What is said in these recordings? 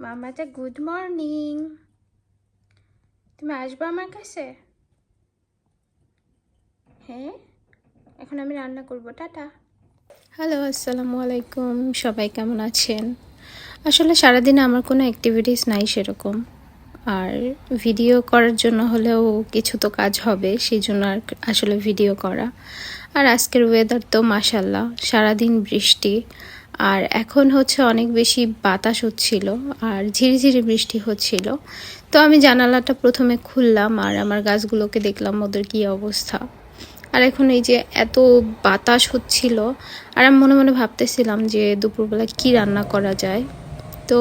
মামাটা, good morning. তুমি আসবে আমার কাছে? হ্যাঁ এখন আমি রান্না করব। টাটা। হ্যালো, আসসালামু আলাইকুম। সবাই কেমন আছেন? আসলে সারাদিনে আমার কোনো অ্যাক্টিভিটিস নাই সেরকম। আর ভিডিও করার জন্য হলেও কিছু তো কাজ হবে, সেই জন্য আর আসলে ভিডিও করা। আর আজকের ওয়েদার তো মাসাল্লাহ সারাদিন বৃষ্টি। আর এখন হচ্ছে অনেক বেশি বাতাস হচ্ছিল আর ঝিরিঝিরি বৃষ্টি হচ্ছিল। তো আমি জানালাটা প্রথমে খুললাম আর আমার গাছগুলোকে দেখলাম ওদের কী অবস্থা। আর এখন এই যে এত বাতাস হচ্ছিল আর আমি মনে মনে ভাবতেছিলাম যে দুপুরবেলা কি রান্না করা যায়। তো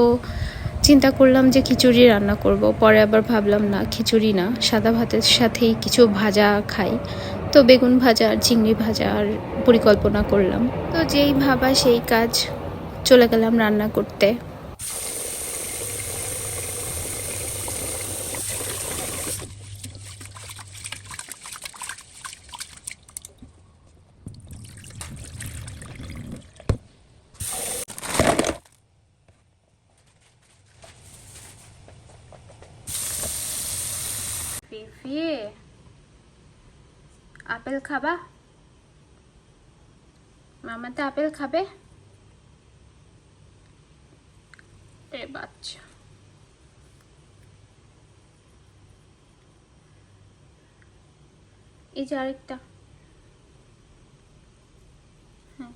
চিন্তা করলাম যে খিচুড়ি রান্না করব, পরে আবার ভাবলাম না, খিচুড়ি না, সাদা ভাতের সাথেই কিছু ভাজা খাই। তো বেগুন ভাজা আর চিংড়ি ভাজা আর পরিকল্পনা করলাম। তো যেই ভাবা সেই কাজ চলে গেলাম রান্না করতে। আপেল খাবা? মামাতে আপেল খাবে? এ বাচ্চা। এই যে আরেকটা। হ্যাঁ।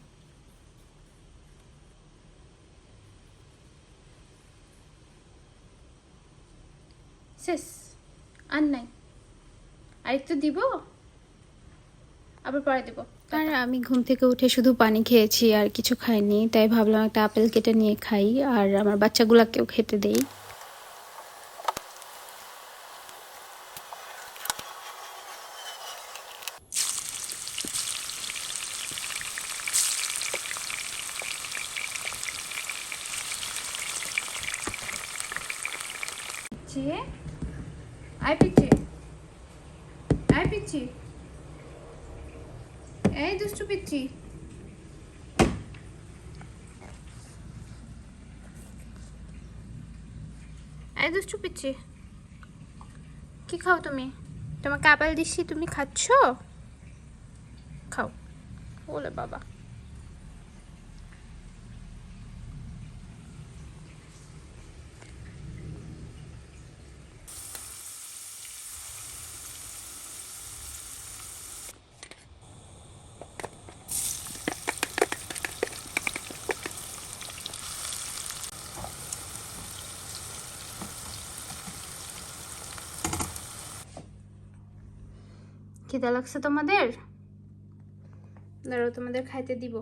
শেষ, আর নাই। আরেকটু দিব, আবার পরে দিব। আর আমি ঘুম থেকে উঠে শুধু পানি খেয়েছি আর কিছু খাইনি, তাই ভাবলাম একটা আপেল কেটে নিয়ে খাই আর আমার বাচ্চাগুলাকেও খেতে দেই। আয় পিচ্ছি আয় পিচ্ছি এই দুষ্টু পিচ্ছি। এই দুষ্টু পিচ্ছি। কি খাও তুমি? তোমার কাপাল দিচ্ছি, তুমি খাচ্ছ? খাও। বলে বাবা। খিদা লাগছে তোমাদের? দাঁড়াও তোমাদের খাইতে দিব।